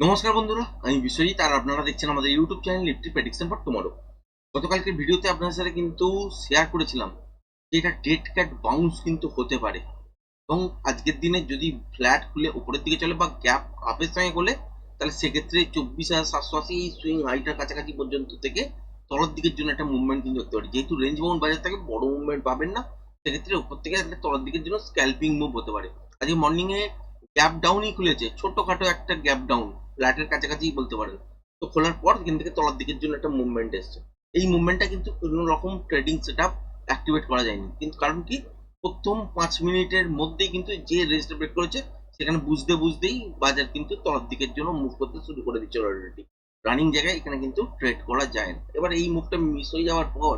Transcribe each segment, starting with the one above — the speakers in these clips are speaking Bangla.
নমস্কার বন্ধুরা, আমি বিশ্বজিৎ, আর আপনারা দেখছেন আমাদের YouTube channel Nifty prediction for tomorrow গতকালকের ভিডিওতে আপনাদের সাথে কিন্তু শেয়ার করেছিলাম যে এটা ডেট ক্যাট বাউন্স কিন্তু হতে পারে। এবং আজকের দিনে যদি ফ্ল্যাট খুলে উপরের দিকে চলে বা গ্যাপ আপের সঙ্গে খোলে তাহলে সেক্ষেত্রে চব্বিশ হাজার সাতশো আশি এই সুইং হাইটার কাছাকাছি পর্যন্ত থেকে তলার দিকের জন্য একটা মুভমেন্ট কিন্তু দেখতে পারি। যেহেতু রেঞ্জ বাউন্ড বাজার থেকে বড় মুভমেন্ট পাবেন না, সেক্ষেত্রে উপর থেকে তলার দিকের জন্য স্ক্যাল্পিং মুভ হতে পারে। আজকে মর্নিং এ গ্যাপ ডাউনই খুলেছে, ছোটখাটো একটা গ্যাপ ডাউন ফ্ল্যাটের কাছাকাছি বলতে পারেন। তো খোলার পর এখান থেকে তলার দিকের জন্য একটা মুভমেন্ট এসছে। এই মুভমেন্টটা কিন্তু কোনো রকম ট্রেডিং সেট আপ অ্যাক্টিভেট করা যায়নি। কিন্তু কারণ কি? প্রথম পাঁচ মিনিটের মধ্যেই কিন্তু যে রেজিস্টার ব্রেক করেছে, সেখানে বুঝতে বুঝতেই বাজার কিন্তু তলার দিকের জন্য মুভ করতে শুরু করে দিচ্ছে অলরেডি রানিং জায়গায় এখানে কিন্তু ট্রেড করা যায় না। এবার এই মুভটা মিস হয়ে যাওয়ার পর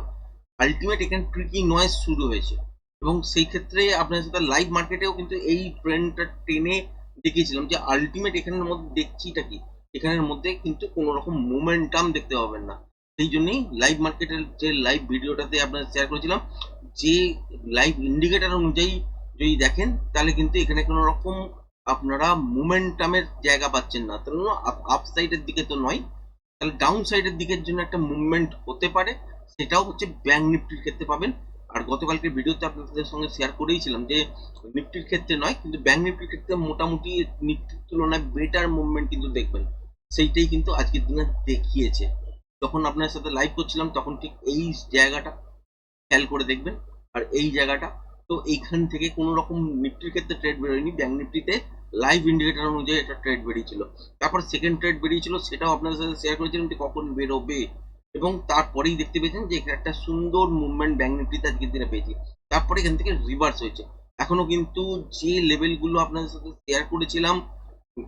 আলটিমেট এখানে ট্রিকি নয়েজ শুরু হয়েছে। এবং সেই ক্ষেত্রে আপনার সাথে লাইভ মার্কেটেও কিন্তু এই ট্রেন্ডটা টেনে দেখিয়েছিলাম যে আলটিমেট এখানের মধ্যে দেখছি এটা কি? এখানের মধ্যে কিন্তু কোনো রকম মোমেন্টাম দেখতে পাবেন না। সেই জন্যই লাইভ মার্কেটের যে লাইভ ভিডিওটাতে আপনার শেয়ার করেছিলাম, যে লাইভ ইন্ডিকেটার অনুযায়ী যদি দেখেন, তাহলে কিন্তু এখানে কোনো রকম আপনারা মোমেন্টামের জায়গা পাচ্ছেন না। তাহলে আপ সাইডের দিকে তো নয়, তাহলে ডাউন সাইডের দিকের জন্য একটা মুভমেন্ট হতে পারে, সেটাও হচ্ছে ব্যাংক নিফটির ক্ষেত্রে পাবেন। আর গতকালকে ভিডিওতে আপনাদের সঙ্গে শেয়ার করেইছিলাম যে নিফটির ক্ষেত্রে নয়, কিন্তু ব্যাংক নিফটির ক্ষেত্রে মোটামুটি নিফটির তুলনায় বেটার মুভমেন্ট কিন্তু দেখবেন। সেইটাই কিন্তু আজকের দিনে দেখিয়েছে। যখন আপনার সাথে লাইভ করছিলাম, তখন ঠিক এই জায়গাটা খেয়াল করে দেখবেন। আর এই জায়গাটা, তো এইখান থেকে কোনো রকম নিফটির ক্ষেত্রে ট্রেড বেরোয়নি। ব্যাংক নিফটিতে লাইভ ইন্ডিকেটার অনুযায়ী একটা ট্রেড বেরিয়েছিল। তারপর সেকেন্ড ট্রেড বেরিয়েছিল, সেটাও আপনাদের সাথে শেয়ার করেছিলাম যে কখন বেরোবে। এবং তারপরেই দেখতে পেয়েছেন যে এখানে একটা সুন্দর মুভমেন্ট ব্যাংক নিফটিতে আজকের দিনে পেয়েছি। তারপরে এখান থেকে রিভার্স হয়েছে। এখনও কিন্তু যে লেভেলগুলো আপনাদের সাথে শেয়ার করেছিলাম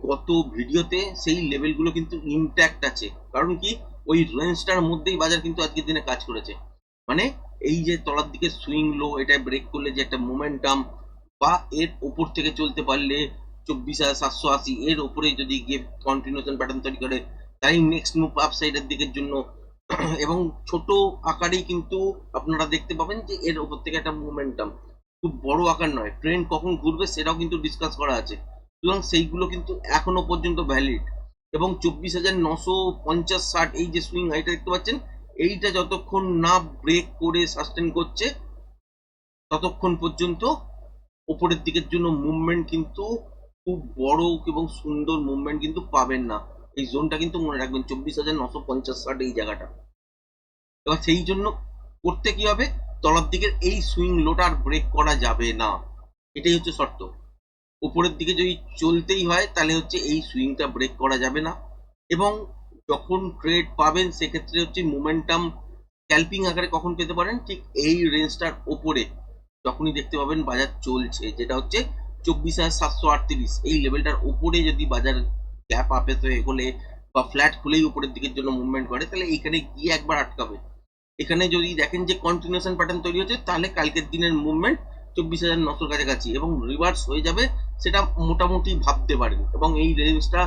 গত ভিডিওতে সেই লেভেলগুলো কিন্তু ইনট্যাক্ট আছে। কারণ কি? ওই রেঞ্জটার মধ্যেই বাজার কিন্তু আজকের দিনে কাজ করেছে। মানে এই যে তলার দিকে সুইং লো এটা ব্রেক করলে যে একটা মোমেন্টাম বা এর ওপর থেকে চলতে পারলে চব্বিশ হাজার সাতশো আশি, এর ওপরে যদি গিয়ে কন্টিনিউশন প্যাটার্ন তৈরি করে, তাই নেক্সট মুভ আপ সাইডের দিকের জন্য এবং ছোট আকারেই কিন্তু আপনারা দেখতে পাবেন যে এর ওপর থেকে একটা মোমেন্টাম খুব বড় আকার নয় ট্রেন কখন ঘুরবে সেটাও কিন্তু ডিসকাস করা আছে। সুতরাং সেইগুলো কিন্তু এখনও পর্যন্ত ভ্যালিড এবং চব্বিশ হাজার নশো পঞ্চাশ ষাট এই যে সুইং হাইটা দেখতে পাচ্ছেন, এইটা যতক্ষণ না ব্রেক করে সাস্টেন করছে, ততক্ষণ পর্যন্ত ওপরের দিকের জন্য মুভমেন্ট কিন্তু খুব বড় এবং সুন্দর মুভমেন্ট কিন্তু পাবেন না। এই জোনটা কিন্তু মনে রাখবেন চব্বিশ হাজার নশো পঞ্চাশ ষাট এই জায়গাটা। এবার সেই জন্য করতে কি হবে? তলার দিকের এই সুইং লোটা আর ব্রেক করা যাবে না। এটাই হচ্ছে শর্ত। উপরের দিকে যদি চলতেই হয়, তাহলে হচ্ছে এই সুইংটা ব্রেক করা যাবে না। এবং যখন ট্রেড পাবেন, সেক্ষেত্রে হচ্ছে মোমেন্টাম স্ক্যাল্পিং আকারে কখন পেতে পারেন? ঠিক এই রেঞ্জটার ওপরে। যখনই দেখতে পাবেন বাজার চলছে, যেটা হচ্ছে চব্বিশ হাজার সাতশো আটত্রিশ। এই লেভেলটার ওপরে যদি বাজার গ্যাপ আপে হয়ে হলে বা ফ্ল্যাট খুলেই উপরের দিকের জন্য মুভমেন্ট করে, তাহলে এইখানে গিয়ে একবার আটকাবে। এখানে যদি দেখেন যে কন্টিনিউশন প্যাটার্ন তৈরি হচ্ছে, তাহলে কালকের দিনের মুভমেন্ট চব্বিশ হাজার নশোর কাছাকাছি এবং রিভার্স হয়ে যাবে সেটা মোটামুটি ভাবতে পারেন। এবং এই রেঞ্জটা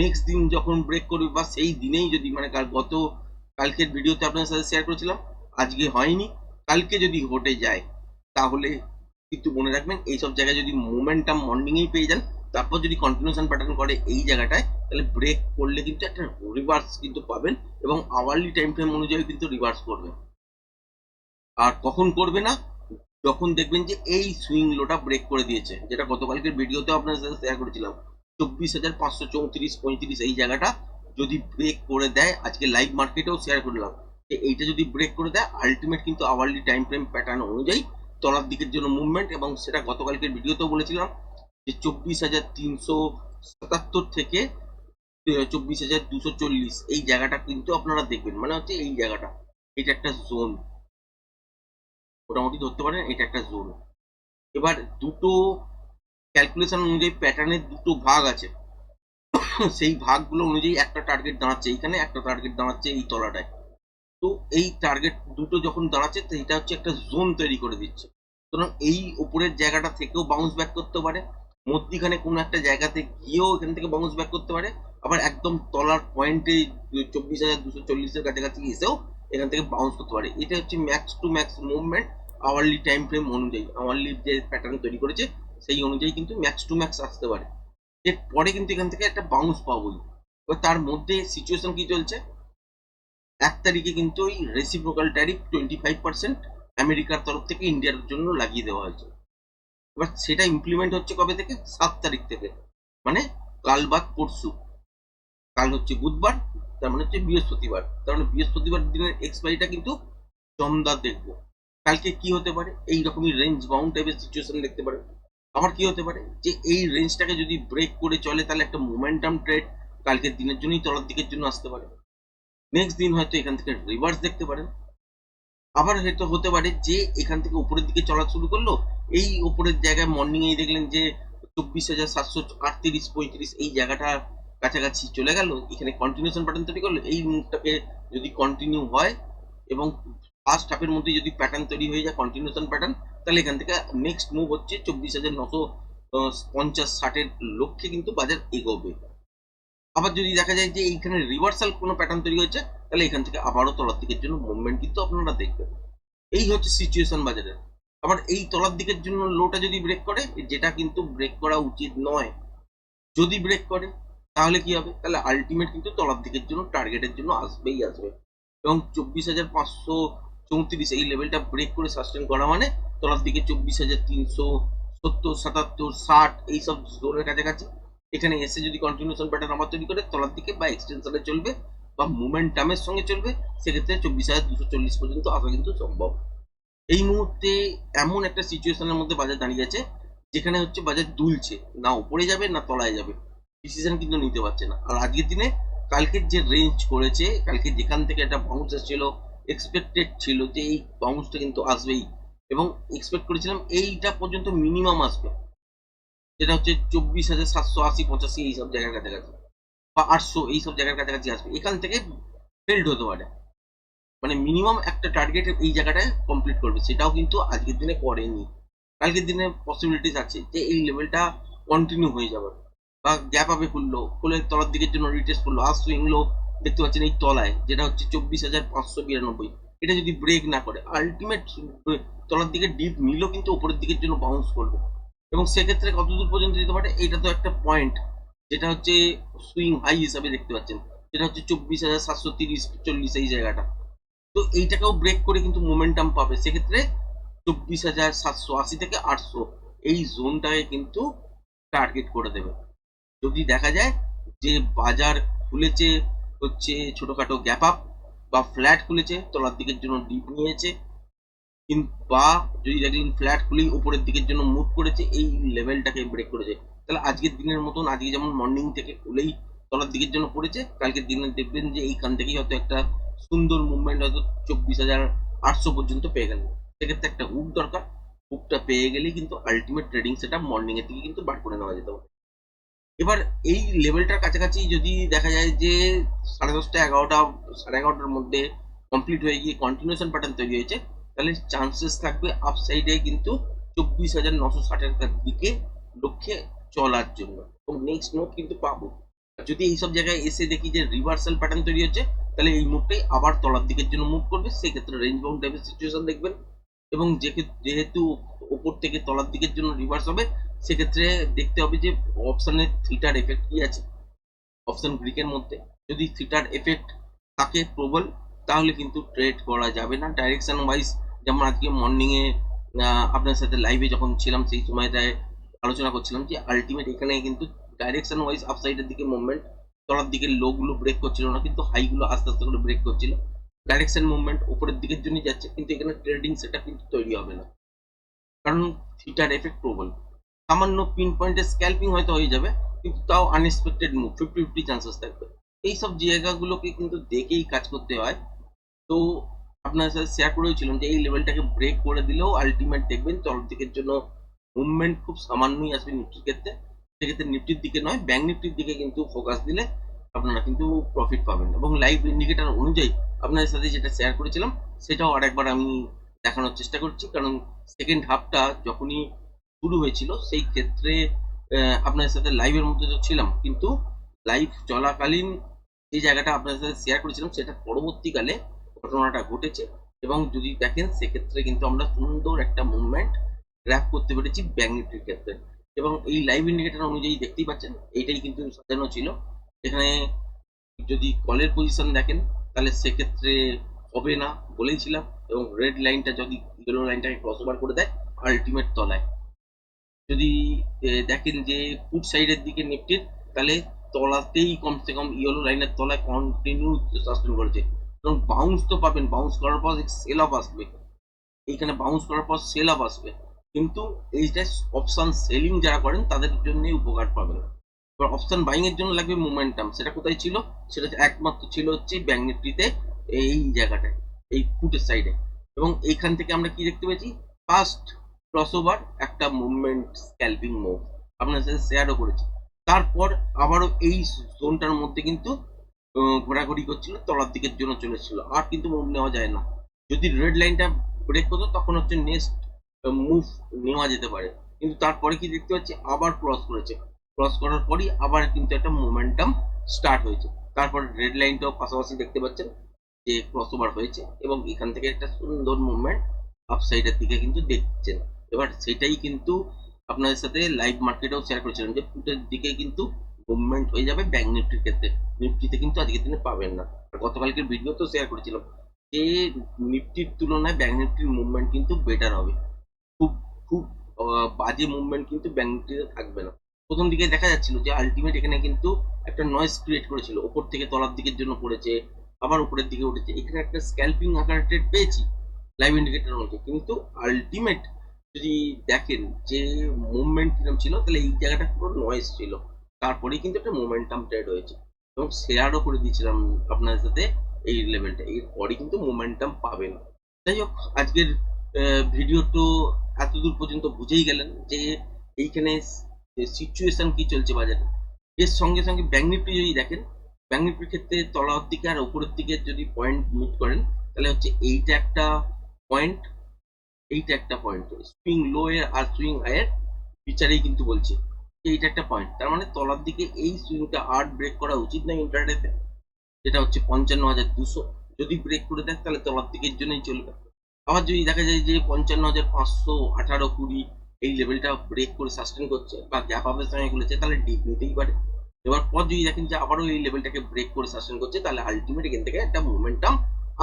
নেক্সট দিন যখন ব্রেক করবে বা সেই দিনেই যদি মানে গত কালকের ভিডিওতে আপনাদের সাথে শেয়ার করেছিলাম, আজকে হয়নি, কালকে যদি ঘটে যায়, তাহলে কিন্তু মনে রাখবেন এইসব জায়গায় যদি মোমেন্টাম মর্নিংয়েই পেয়ে যান তারপর যদি কন্টিনিউশন প্যাটার্ন করে এই জায়গাটায়, তাহলে ব্রেক করলে কিন্তু একটা রিভার্স কিন্তু পাবেন এবং আওয়ারলি টাইম ফ্রেম অনুযায়ী কিন্তু রিভার্স করবে আর কখন করবে না? যখন দেখবেন যে এই সুইং লোটা ব্রেক করে দিয়েছে, যেটা গতকালকের ভিডিওতে আপনার সাথে শেয়ার করেছিলাম। চব্বিশ হাজার পাঁচশো চৌত্রিশ পঁয়ত্রিশ এই জায়গাটা যদি ব্রেক করে দেয়, আজকে লাইভ মার্কেটেও শেয়ার করলাম। যে এইটা যদি ব্রেক করে দেয় আলটিমেট কিন্তু আওয়ারলি টাইম ফ্রেম প্যাটার্ন অনুযায়ী তলার দিকের জন্য মুভমেন্ট এবং সেটা গতকালকের ভিডিওতেও বলেছিলাম যে চব্বিশ হাজার তিনশো সাতাত্তর থেকে চব্বিশ হাজার দুশো চল্লিশ। এই জায়গাটা কিন্তু আপনারা দেখবেন। মানে হচ্ছে এই জায়গাটা। এটা একটা জোন মোটামুটি ধরতে পারেন, এটা একটা জোন এবার দুটো ক্যালকুলেশন অনুযায়ী প্যাটার্নের দুটো ভাগ আছে। সেই ভাগগুলো অনুযায়ী একটা টার্গেট দাঁড়াচ্ছে এইখানে, একটা টার্গেট দাঁড়াচ্ছে এই তলাটায়। তো এই টার্গেট দুটো যখন দাঁড়াচ্ছে সেইটা হচ্ছে একটা জোন তৈরি করে দিচ্ছে। সুতরাং এই উপরের জায়গাটা থেকেও বাউন্স ব্যাক করতে পারে। মধ্যিখানে কোনো একটা জায়গাতে গিয়েও এখান থেকে বাউন্স ব্যাক করতে পারে। আবার একদম তলার পয়েন্টে চব্বিশ হাজার দুশো চল্লিশের কাছাকাছি এসেও এখান থেকে বাউন্স করতে পারে। এটা হচ্ছে max to max movement hourly time frame অনুযায়ী। আওয়ারলি যে প্যাটার্ন তৈরি করেছে, সেই অনুযায়ী কিন্তু ম্যাক্স টু ম্যাক্স আসতে পারে। এর পরে কিন্তু এখান থেকে একটা বাউন্স পাবোই এবার তার মধ্যে সিচুয়েশন কি চলছে? এক তারিখে কিন্তু ওই reciprocal tariff twenty five percent আমেরিকার তরফ থেকে ইন্ডিয়ার জন্য লাগিয়ে দেওয়া হয়েছে। এবার সেটা ইমপ্লিমেন্ট হচ্ছে কবে থেকে? সাত তারিখ থেকে। মানে কাল বাদ পরশু। কাল হচ্ছে বুধবার, তার মানে হচ্ছে বৃহস্পতিবার। তার মানে বৃহস্পতিবার দিনের এক্সপায়ারিটা কিন্তু জমদার দেখব। কালকে কি হতে পারে? এই রকমই রেঞ্জ বাউন্ড টাইপের সিচুয়েশন দেখতে পারে। আবার কি হতে পারে? যে এই রেঞ্জটাকে যদি ব্রেক করে চলে, তাহলে একটা মোমেন্টাম ট্রেড কালকের দিনের জন্যই তলার দিকের জন্য আসতে পারে। নেক্সট দিন হয়তো এখান থেকে রিভার্স দেখতে পারেন। আবার হয়তো হতে পারে যে এখান থেকে উপরের দিকে চলা শুরু করল এই উপরের জায়গায় মর্নিং এই দেখলেন যে চব্বিশ হাজার সাতশো আটত্রিশ, পঁয়ত্রিশ এই জায়গাটা কাছাকাছি চলে গেল। এখানে কন্টিনিউশন প্যাটার্ন তৈরি করল এই মুভটাকে যদি কন্টিনিউ হয় এবং ফার্স্ট হাফের মধ্যে যদি প্যাটার্ন তৈরি হয়ে যায় কন্টিনিউশন প্যাটার্ন তাহলে এখান থেকে নেক্সট মুভ হচ্ছে চব্বিশ হাজার নশো পঞ্চাশ ষাটের লক্ষ্যে কিন্তু বাজার এগোবে। আবার যদি দেখা যায় যে এইখানে রিভার্সাল কোনো প্যাটার্ন তৈরি হয়েছে, তাহলে এখান থেকে আবারও তলার দিকের জন্য মুভমেন্ট কিন্তু আপনারা দেখবেন। এই হচ্ছে সিচুয়েশন বাজারের। আবার এই তলার দিকের জন্য লোটা যদি ব্রেক করে, যেটা কিন্তু ব্রেক করা উচিত নয়, যদি ব্রেক করে, তাহলে কি হবে? তাহলে আলটিমেট কিন্তু তলার দিকের জন্য টার্গেটের জন্য আসবেই আসবে। এবং চব্বিশ হাজার পাঁচশো চৌত্রিশ, এই লেভেলটা ব্রেক করে সাস্টেন করা মানে তলার দিকে চব্বিশ হাজার তিনশো সত্তর সাতাত্তর ষাট এইসব জোনের কাছাকাছি। এখানে এসে যদি কন্টিনিউশন প্যাটার্ন আবার তৈরি করে, তলার দিকে বা এক্সটেনশনে চলবে বা মোমেন্টামের সঙ্গে চলবে, সেক্ষেত্রে চব্বিশ হাজার দুশো চল্লিশ পর্যন্ত আসা কিন্তু সম্ভব। এই মুহূর্তে এমন একটা সিচুয়েশনের মধ্যে বাজার দাঁড়িয়ে আছে, যেখানে হচ্ছে বাজার দুলছে। না উপরে যাবে, না তলায় যাবে। ডিসিশন কিন্তু নিতে পারছে না। আর আজকের দিনে কালকের যে রেঞ্জ করেছে, কালকে যেখান থেকে একটা বাউন্স এসেছিল এক্সপেক্টেড ছিল যে এই বাউন্সটা কিন্তু আসবেই। এবং এক্সপেক্ট করেছিলাম এইটা পর্যন্ত মিনিমাম আসবে। যেটা হচ্ছে চব্বিশ হাজার সাতশো আশি, পঁচাশি, এইসব জায়গার কাছাকাছি। বা আটশো, এইসব জায়গার কাছাকাছি আসবে। এখান থেকে ফেল্ড হতে পারে। মানে মিনিমাম একটা টার্গেট এই জায়গাটায় কমপ্লিট করবে। সেটাও কিন্তু আজকের দিনে করেনি। কালকের দিনে পসিবিলিটিস আছে যে এই লেভেলটা কন্টিনিউ হয়ে যাবে। বা গ্যাপ আপে খুললো, খুলে তলার দিকের জন্য রিটেস্ট করল আজ সুইংলো দেখতে পাচ্ছেন এই তলায়, যেটা হচ্ছে চব্বিশ হাজার পাঁচশো বিরানব্বই। এটা যদি ব্রেক না করে আলটিমেট তলার দিকে ডিপ নিলেও কিন্তু উপরের দিকের জন্য বাউন্স করবে। এবং সেক্ষেত্রে কতদূর পর্যন্ত যেতে পারে এটা তো একটা পয়েন্ট যেটা হচ্ছে সুইং হাই হিসাবে দেখতে পাচ্ছেন। যেটা হচ্ছে চব্বিশ হাজার সাতশো তিরিশ, চল্লিশ এই জায়গাটা। তো এইটাকেও ব্রেক করে কিন্তু মোমেন্টাম পাবে। সেক্ষেত্রে চব্বিশ হাজার সাতশো আশি থেকে আটশো এই জোনটাকে কিন্তু টার্গেট করে দেবে। যদি দেখা যায় যে বাজার খুলেছে, হচ্ছে ছোটখাটো গ্যাপ আপ বা ফ্ল্যাট খুলেছে, তলার দিকের জন্য ডিপ নিয়েছে বা যদি দেখলেন ফ্ল্যাট খুলেই উপরের দিকের জন্য মুভ করেছে, এই লেভেলটাকে ব্রেক করেছে। তাহলে আজকের দিনের মতন, আজকে যেমন মর্নিং থেকে খুলেই তলার দিকের জন্য পড়েছে, কালকের দিনে দেখবেন যে এইখান থেকেই হয়তো একটা সুন্দর মুভমেন্ট হয়তো চব্বিশ হাজার আটশো পর্যন্ত পেয়ে গেলেন সেক্ষেত্রে একটা হুক দরকার হুকটা পেয়ে গেলেই কিন্তু আলটিমেট ট্রেডিং সেটা মর্নিং এর দিকে কিন্তু বার করে নেওয়া যেতে পারে। এবার এই লেভেলটার কাছাকাছি যদি দেখা যায় যে সাড়ে দশটা, এগারোটা, সাড়ে এগারোটার মধ্যে কমপ্লিট হয়ে গিয়ে কন্টিনিউশন প্যাটার্ন তৈরি হয়েছে, তাহলে চান্সেস থাকবে আপসাইডে কিন্তু চব্বিশ হাজার নশো ষাটের দিকে লক্ষ্যে চলার জন্য। এবং নেক্সট মুভ কিন্তু পাবো। যদি এইসব জায়গায় এসে দেখি যে রিভার্সাল প্যাটার্ন তৈরি হচ্ছে তাহলে এই মুভটাই আবার তলার দিকের জন্য মুভ করবে। সেক্ষেত্রে রেঞ্জ বাউন্ড টাইপের সিচুয়েশন দেখবেন। এবং যেহেতু ওপর থেকে তলার দিকের জন্য রিভার্স হবে, সেক্ষেত্রে দেখতে হবে যে অপশানের থিটার এফেক্ট কি আছে। অপশান গ্রিকের মধ্যে। যদি থিটার এফেক্ট থাকে প্রবল, তাহলে কিন্তু ট্রেড করা যাবে না। ডাইরেকশন ওয়াইজ যেমন আজকে মর্নিংয়ে আপনার সাথে লাইভে যখন ছিলাম, সেই সময়টায় আলোচনা করছিলাম যে আলটিমেট এখানে কিন্তু ডাইরেকশন ওয়াইজ আপসাইডের দিকে মুভমেন্ট তলার দিকে লো গুলো ব্রেক করছিল না, কিন্তু হাই গুলো আস্তে আস্তে করে ব্রেক করছিল। ডাইরেকশন মুভমেন্ট উপরের দিকের জন্য যাচ্ছে, কিন্তু এখানে ট্রেডিং সেটা কিন্তু তৈরি হবে না। কারণ থিটার এফেক্ট প্রবল। সামান্য পিন পয়েন্টে স্ক্যাল্পিং হয়তো হয়ে যাবে, কিন্তু তাও unexpected move fifty fifty chances থাকবে। এইসব জায়গাগুলোকে কিন্তু দেখেই কাজ করতে হয়। তো আপনার সাথে শেয়ার করেছিলাম যে এই লেভেলটাকে ব্রেক করে দিলেও আলটিমেট দেখবেন তলার দিকের জন্য মুভমেন্ট খুব সামান্যই আসবে নিফটির ক্ষেত্রে। সেক্ষেত্রে নিফটির দিকে নয় ব্যাংক নিফটির দিকে কিন্তু ফোকাস দিলে আপনারা কিন্তু প্রফিট পাবেন। এবং লাইভ ইন্ডিকেটার অনুযায়ী আপনাদের সাথে যেটা শেয়ার করেছিলাম, সেটাও আরেকবার আমি দেখানোর চেষ্টা করছি। কারণ সেকেন্ড হাফটা যখনই শুরু হয়েছিল, সেই ক্ষেত্রে আপনাদের সাথে লাইভের মধ্যে তো ছিলাম। কিন্তু লাইভ চলাকালীন যে জায়গাটা আপনাদের সাথে শেয়ার করেছিলাম, সেটা পরবর্তীকালে ঘটনাটা ঘটেছে। এবং যদি দেখেন, সেক্ষেত্রে কিন্তু আমরা সুন্দর একটা মুভমেন্ট গ্র্যাপ করতে পেরেছি ব্যাংক নিফটির ক্ষেত্রে। এবং এই লাইভ ইন্ডিকেটার অনুযায়ী দেখতেই পাচ্ছেন, এইটাই কিন্তু সাজানো ছিল। এখানে যদি কলের পজিশন দেখেন, তাহলে সেক্ষেত্রে হবে না বলেইছিলাম এবং রেড লাইনটা যদি ইয়েলো লাইনটাকে ক্রস ওভার করে দেয় আলটিমেট তলায়। যদি দেখেন যে ফুট সাইডের দিকে নিফটির তাহলে তলাতেই কমসে কম ইয়েলো লাইনের তলায় কন্টিনিউ সাস্টেন করেছে। এবং বাউন্স তো পাবেন বাউন্স করার পর সেল অফ আসবে। এইখানে বাউন্স করার পর সেল অফ আসবে। কিন্তু এইটা অপশন সেলিং যারা করেন, তাদের জন্য উপকার পাবেন। এবার অপশন বাইং এর জন্য লাগবে মোমেন্টাম সেটা কোথায় ছিল? সেটা একমাত্র ছিল হচ্ছে ব্যাঙ্ক নিফটিতে এই জায়গাটায়, এই ফুটের সাইডে এবং এইখান থেকে আমরা কি দেখতে পেয়েছি? ফার্স্ট ক্রসওভার একটা মুভমেন্ট স্ক্যালপিং মুভ আপনার সাথে শেয়ারও করেছি। তারপর আবারও এই জোনটার মধ্যে কিন্তু ঘোরাঘুরি করছিল, তলার দিকের জন্য চলেছিল। আর কিন্তু মুভ নেওয়া যায় না। যদি রেড লাইনটা ব্রেক হতো তখন হচ্ছে নেক্সট মুভ নেওয়া যেতে পারে। কিন্তু তারপরে কি দেখতে পাচ্ছি? আবার ক্রস করেছে। ক্রস করার পরই আবার কিন্তু একটা মোমেন্টাম স্টার্ট হয়েছে। তারপর রেড লাইনটাও পাশাপাশি দেখতে পাচ্ছেন যে ক্রস ওভার হয়েছে এবং এখান থেকে একটা সুন্দর মুভমেন্ট আপসাইডের দিকে কিন্তু দেখছেন। এবার সেটাই কিন্তু আপনাদের সাথে লাইভ মার্কেটেও শেয়ার করেছিলাম যে ফুটের দিকে কিন্তু মুভমেন্ট হয়ে যাবে ব্যাঙ্ক নিফটির ক্ষেত্রে। নিফটিতে কিন্তু আজকের দিনে পাবেন না। আর গতকালকের ভিডিও তো শেয়ার করেছিলাম যে নিফটির তুলনায় ব্যাঙ্ক নিফটির মুভমেন্ট কিন্তু বেটার হবে। খুব বাজে মুভমেন্ট কিন্তু ব্যাঙ্ক নিফটিতে থাকবে না। প্রথম দিকে দেখা যাচ্ছিল যে আলটিমেট এখানে কিন্তু একটা নয়েজ ক্রিয়েট করেছিল। ওপর থেকে তলার দিকের জন্য পড়েছে, আবার উপরের দিকে উঠেছে। এখানে একটা স্ক্যালপিং আকার ট্রেড পেয়েছি লাইভ ইন্ডিকেটর মধ্যে। কিন্তু আলটিমেট যদি দেখেন যে মুভমেন্ট কিরম ছিল, তাহলে এই জায়গাটা পুরো নয়েজ ছিল। তারপরেই কিন্তু একটা মোমেন্টাম ট্রেড হয়েছে। এবং শেয়ারও করে দিয়েছিলাম আপনাদের সাথে এই লেভেলটা এরপরে কিন্তু মোমেন্টাম পাবেন যাই হোক, আজকের ভিডিও তো এতদূর পর্যন্ত বুঝেই গেলেন যে এইখানে সিচুয়েশন কি চলছে বাজারে। এর সঙ্গে সঙ্গে ব্যাঙ্ক নিফটি যদি দেখেন ব্যাঙ্ক নিফটির ক্ষেত্রে তলার দিকে আর উপরের দিকে যদি পয়েন্ট মিট করেন, তাহলে হচ্ছে এইটা একটা পয়েন্ট এইটা একটা পয়েন্ট সুইং লো এর আর সুইং হাইয়ের বিচারেই কিন্তু বলছে এইটা একটা পয়েন্ট তার মানে তলার দিকে এই সুইংটা আর্ট ব্রেক করা উচিত না ইন্টারনেটে যেটা হচ্ছে পঞ্চান্ন হাজার দুশো। যদি ব্রেক করে দেয় তাহলে তলার দিকের জন্যই চলবে। আবার যদি দেখা যায় যে পঞ্চান্ন হাজার পাঁচশো আঠারো কুড়ি এই লেভেলটা ব্রেক করে সাস্টেন করছে বা গ্যাপ আপের সঙ্গে খুলেছে, তাহলে ডিপ নিতেই পারে এবার পর যদি দেখেন যে আবারও এই লেভেলটাকে ব্রেক করে সাস্টেন করছে, তাহলে আলটিমেট এখান থেকে একটা মোমেন্টাম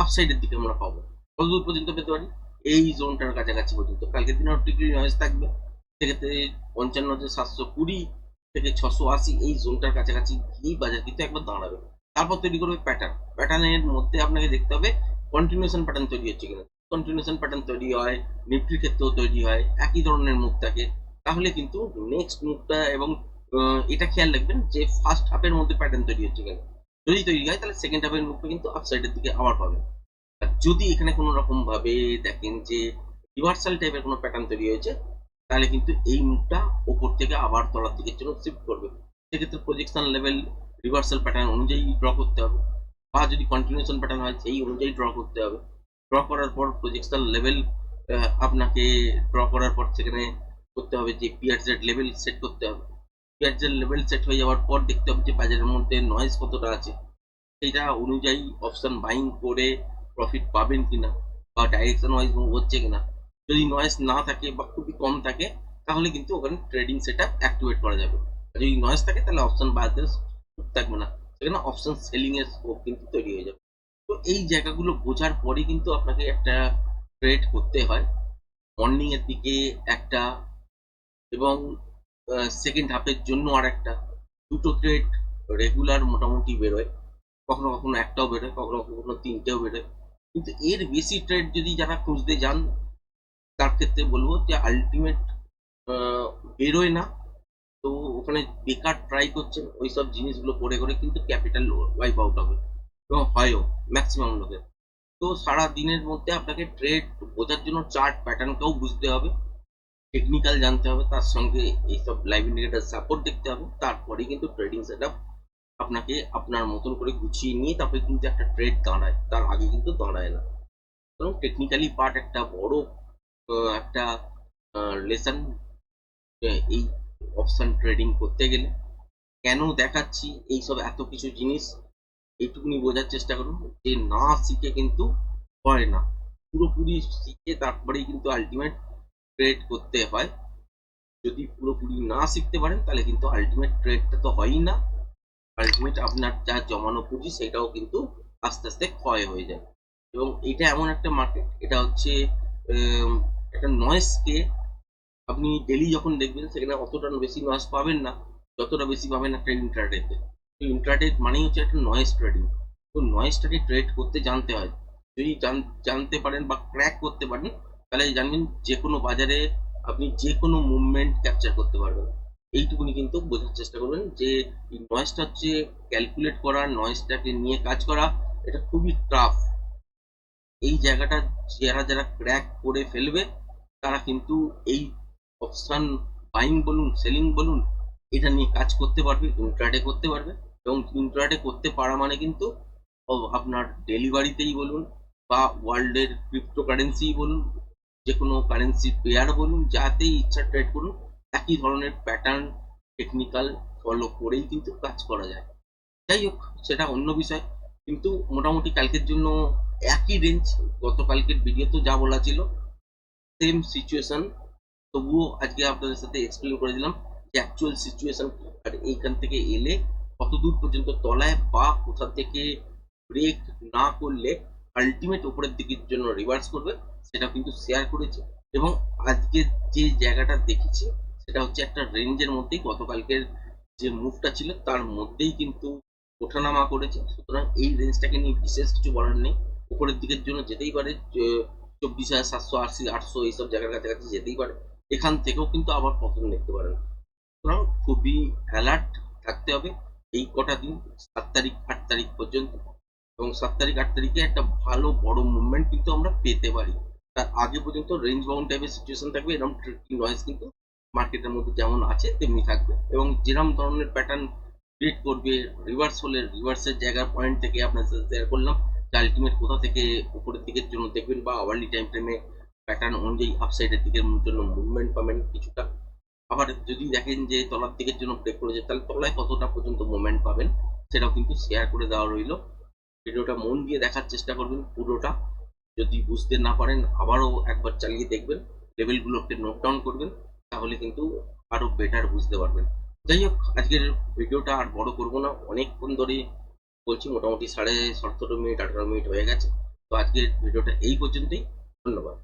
আপসাইডের দিকে আমরা পাবো। কতদূর পর্যন্ত পেতে পারি? এই জোনটার কাছাকাছি পর্যন্ত। কালকের দিনে ডিগ্রি নয়েজ থাকবে। সেক্ষেত্রে পঞ্চান্ন হাজার সাতশো কুড়ি থেকে ছশো আশি এই জোনটার কাছাকাছি গিয়ে বাজার কিন্তু একবার দাঁড়াবে। তারপর তৈরি করবে প্যাটার্ন প্যাটার্নের মধ্যে আপনাকে দেখতে হবে কন্টিনিউশন প্যাটার্ন তৈরি হচ্ছে কিনা। কন্টিনিউশন প্যাটার্ন তৈরি হয় নিফটির ক্ষেত্রেও তৈরি হয়, একই ধরনের মুখ থাকে। তাহলে কিন্তু নেক্সট মুভটা এবং এটা খেয়াল রাখবেন যে ফার্স্ট হাফের মধ্যে প্যাটার্ন তৈরি হচ্ছে কিনা। যদি তৈরি হয়, তাহলে সেকেন্ড হাফের মুভটা কিন্তু আপসাইডের দিকে আবার পাবেন আর যদি এখানে কোনো রকম ভাবে দেখেন যে রিভার্সাল টাইপের কোনো প্যাটার্ন তৈরি হয়েছে, তাহলে কিন্তু এই মুভটা ওপর থেকে আবার তলার দিকের জন্য শিফট করবে। সেক্ষেত্রে প্রজেকশন লেভেল রিভার্সাল প্যাটার্ন অনুযায়ী ড্র করতে হবে। বা যদি কন্টিনিউশন প্যাটার্ন হয়, সেই অনুযায়ী ড্র করতে হবে। ড্র করার পর প্রজেকশন লেভেল আপনাকে ড্র করার পর সেখানে করতে হবে যে পিয়ারজেড লেভেল সেট করতে হবে। পিয়ারজেড লেভেল সেট হয়ে যাওয়ার পর দেখতে হবে যে বাজারের মধ্যে নয়েজ কতটা আছে। সেইটা অনুযায়ী অপশন বাইং করে প্রফিট পাবেন কিনা বা ডাইরেকশন ওয়াইজ মুভ হচ্ছে কিনা। যদি নয়েজ না থাকে বা খুবই কম থাকে, তাহলে কিন্তু ওখানে ট্রেডিং সেটা অ্যাক্টিভেট করা যাবে। যদি নয়েজ থাকে, তাহলে অপশন বাজারে থাকবে না। সেখানে অপশন সেলিং এর স্কোপ কিন্তু তৈরি হয়ে যাবে। তো এই জায়গাগুলো বোঝার পরে কিন্তু আপনাকে একটা ট্রেড করতে হয়। মর্নিং এর দিকে একটা এবং সেকেন্ড হাফের জন্য আর একটা দুটো ট্রেড রেগুলার মোটামুটি বেরোয়। কখনো কখনো একটাও বেরোয়, কখনো কখনো তিনটেও বেরোয়। কিন্তু এর বেশি ট্রেড যদি যারা খুঁজতে যান, তার ক্ষেত্রে বলব যে আলটিমেট বেরোয় না। তো ওখানে বেকার ট্রাই করছেন ওই সব জিনিসগুলো করে করে কিন্তু ক্যাপিটাল ওয়াইপ আউট হবে। এবং হয়ও ম্যাক্সিমাম লোকের তো সারা দিনের মধ্যে আপনাকে ট্রেড বোঝার জন্য চার্ট প্যাটার্নটাও বুঝতে হবে টেকনিক্যাল জানতে হবে, তার সঙ্গে এইসব লাইভ ইন্ডিকেটার সাপোর্ট দেখতে হবে তারপরে কিন্তু ট্রেডিং সেট আপনাকে আপনার মতন করে গুছিয়ে নিয়ে তারপরে কিন্তু একটা ট্রেড দাঁড়ায়, তার আগে কিন্তু দাঁড়ায় না। কারণ টেকনিক্যালি পার্ট একটা বড় একটা লেসন এই অপশন ট্রেডিং করতে গেলে, কেন দেখাচ্ছি, এইসব এত কিছু জিনিস এইটুকুনি বোঝার চেষ্টা করুন যে না শিখে কিন্তু হয় না। পুরোপুরি শিখে তারপরেই কিন্তু আলটিমেট ট্রেড করতে হয়। যদি পুরোপুরি না শিখতে পারেন, তাহলে কিন্তু আলটিমেট ট্রেডটা তো হয়ই না। আলটিমেট আপনার যা জমানো পুঁজি, সেটাও কিন্তু আস্তে আস্তে ক্ষয় হয়ে যায়। এবং এটা এমন একটা মার্কেট এটা হচ্ছে একটা নয়েসকে আপনি ডেলি যখন দেখবেন, সেখানে অতটা বেশি নয়েস পাবেন না, যতটা বেশি পাবেন একটা ইন্টারডেতে তো। ইন্টারডে মানেই হচ্ছে একটা নয়েস ট্রেডিং তো নয়েসটাকে ট্রেড করতে জানতে হয়। যদি জান- জানতে পারেন বা ক্র্যাক করতে পারেন, তাহলে জানবেন যে কোনো বাজারে আপনি যে কোনো মুভমেন্ট ক্যাপচার করতে পারবেন। এইটুকুনি কিন্তু বোঝার চেষ্টা করবেন যে, এই নয়েসটা হচ্ছে ক্যালকুলেট করা নয়েসটাকে নিয়ে কাজ করা, এটা খুবই টাফ এই জায়গাটা যারা যারা ক্র্যাক করে ফেলবে, তারা কিন্তু এই অপশন বাইং বলুন সেলিং বলুন, এটা নিয়ে কাজ করতে পারবে ইন্ট্রাডে করতে পারবে। এবং ইন্ট্রাডে করতে পারা মানে কিন্তু আপনার ডেলিভারিতেই বলুন বা ওয়ার্ল্ডের ক্রিপ্টোকারেন্সি বলুন যে কোনো কারেন্সি পেয়ার বলুন, যাতেই ইচ্ছা ট্রেড করুন, একই ধরনের প্যাটার্ন টেকনিক্যাল ফলো করেই কিন্তু কাজ করা যায়। যাই হোক, সেটা অন্য বিষয়। কিন্তু মোটামুটি কালকের জন্য একই রেঞ্জ গতকালকের ভিডিওতে যা বলা ছিল সেম সিচুয়েশন তবুও আজকে আপনাদের সাথে এক্সপ্লেন করে দিলাম যে অ্যাকচুয়াল সিচুয়েশন আর এইখান থেকে এলে কত দূর পর্যন্ত তলায় বা কোথা থেকে ব্রেক না করলে আলটিমেট উপরের দিকের জন্য রিভার্স করবে সেটা কিন্তু শেয়ার করেছে। এবং আজকে যে জায়গাটা দেখেছি, সেটা হচ্ছে একটা রেঞ্জের মধ্যেই গতকালকের যে মুভটা ছিল, তার মধ্যেই কিন্তু ওঠানামা করেছে। সুতরাং এই রেঞ্জটাকে নিয়ে বিশেষ কিছু বলার নেই। উপরের দিকের জন্য যেতেই পারে চব্বিশ হাজার সাতশো আশি, আটশো এইসব জায়গার কাছাকাছি যেতেই পারে। এখান থেকেও কিন্তু আবার পতন দেখতে পারেন। সুতরাং খুবই অ্যালার্ট থাকতে হবে। এই কটা দিন সাত তারিখ, আট তারিখ পর্যন্ত। এবং সাত তারিখ, আট তারিখে একটা ভালো বড় মুভমেন্ট কিন্তু আমরা পেতে পারি। তার আগে পর্যন্ত রেঞ্জ বাউন্ড টাইপের সিচুয়েশন থাকবে এরকম ট্রেকিং নয়েজ কিন্তু মার্কেটের মধ্যে যেমন আছে, তেমনি থাকবে। এবং যেরকম ধরনের প্যাটার্ন ক্রিয়েট করবে রিভার্স হলে রিভার্সের জায়গার পয়েন্ট থেকে আপনার সাথে শেয়ার করলাম, যে আলটিমেট কোথা থেকে উপরের দিকের জন্য দেখবেন বা আওয়ারলি টাইম ফ্রেমে প্যাটার্ন অনুযায়ী আপসাইডের দিকের জন্য মুভমেন্ট পাবেন কিছুটা। আবার যদি দেখেন যে তলার দিকের জন্য ব্রেক করেছে, তাহলে তলায় কতটা পর্যন্ত মুভমেন্ট পাবেন, সেটাও কিন্তু শেয়ার করে দেওয়া রইল। ভিডিওটা মন দিয়ে দেখার চেষ্টা করবেন পুরোটা। যদি বুঝতে না পারেন, আবারও একবার চালিয়ে দেখবেন লেভেলগুলোকে নোট ডাউন করবেন, তাহলে কিন্তু আরও বেটার বুঝতে পারবেন। যাই হোক, আজকের ভিডিওটা আর বড় করব না। অনেকক্ষণ ধরে বলছি, মোটামুটি সাড়ে সতেরো মিনিট, আঠারো মিনিট হয়ে গেছে। তো আজকের ভিডিওটা এই পর্যন্তই। ধন্যবাদ।